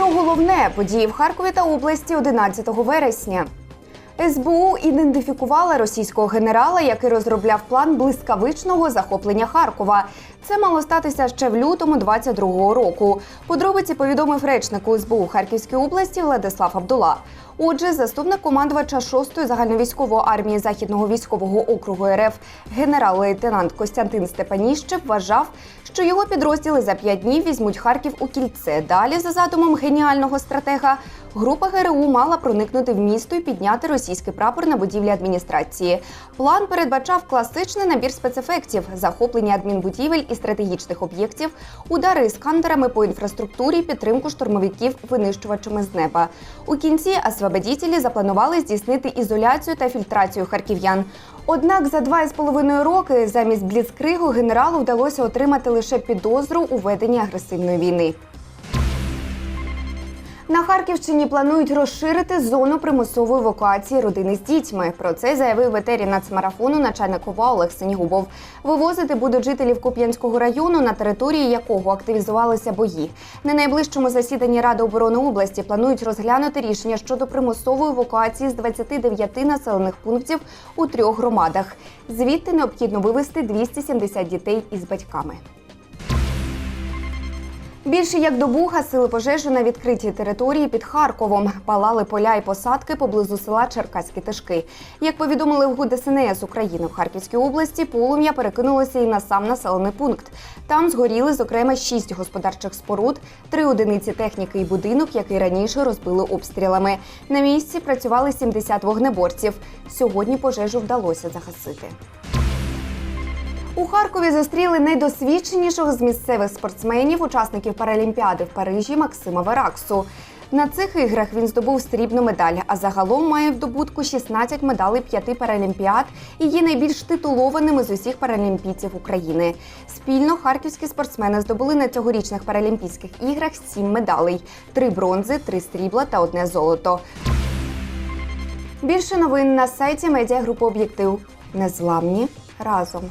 Про головне події в Харкові та області 11 вересня. СБУ ідентифікувала російського генерала, який розробляв план блискавичного захоплення Харкова. Це мало статися ще в лютому 22-го року. Подробиці повідомив речнику СБУ Харківської області Владислав Абдула. Отже, заступник командувача 6-ї загальновійськової армії Західного військового округу РФ генерал-лейтенант Костянтин Степаніщев вважав, що його підрозділи за п'ять днів візьмуть Харків у кільце. Далі, за задумом геніального стратега, група ГРУ мала проникнути в місто і підняти російський прапор на будівлі адміністрації. План передбачав класичний набір спецефектів, захоплення адмінбудівель і стратегічних об'єктів, удари іскандерами по інфраструктурі, підтримку штурмовиків винищувачами з неба. У кінці освободітелі запланували здійснити ізоляцію та фільтрацію харків'ян. Однак за два з половиною роки замість бліцкригу генералу вдалося отримати лише підозру у веденні агресивної війни. На Харківщині планують розширити зону примусової евакуації родини з дітьми. Про це заявив в нацмарафону начальник ОВА Олег Синігубов. Вивозити будуть жителів Куп'янського району, на території якого активізувалися бої. На найближчому засіданні Ради оборони області планують розглянути рішення щодо примусової евакуації з 29 населених пунктів у трьох громадах. Звідти необхідно вивезти 270 дітей із батьками. Більше як добу гасили пожежу на відкритій території під Харковом. Палали поля і посадки поблизу села Черкаські Тишки. Як повідомили в ГУ ДСНС України в Харківській області, полум'я перекинулося і на сам населений пункт. Там згоріли, зокрема, шість господарчих споруд, три одиниці техніки і будинок, який раніше розбили обстрілами. На місці працювали 70 вогнеборців. Сьогодні пожежу вдалося загасити. У Харкові зустріли найдосвідченішого з місцевих спортсменів, учасників Паралімпіади в Парижі Максима Вераксу. На цих іграх він здобув срібну медаль, а загалом має в добутку 16 медалей п'яти паралімпіад і є найбільш титулованими з усіх паралімпійців України. Спільно харківські спортсмени здобули на цьогорічних паралімпійських іграх сім медалей: три бронзи, три срібла та одне золото. Більше новин на сайті медіагрупи Об'єктив. Незламні разом.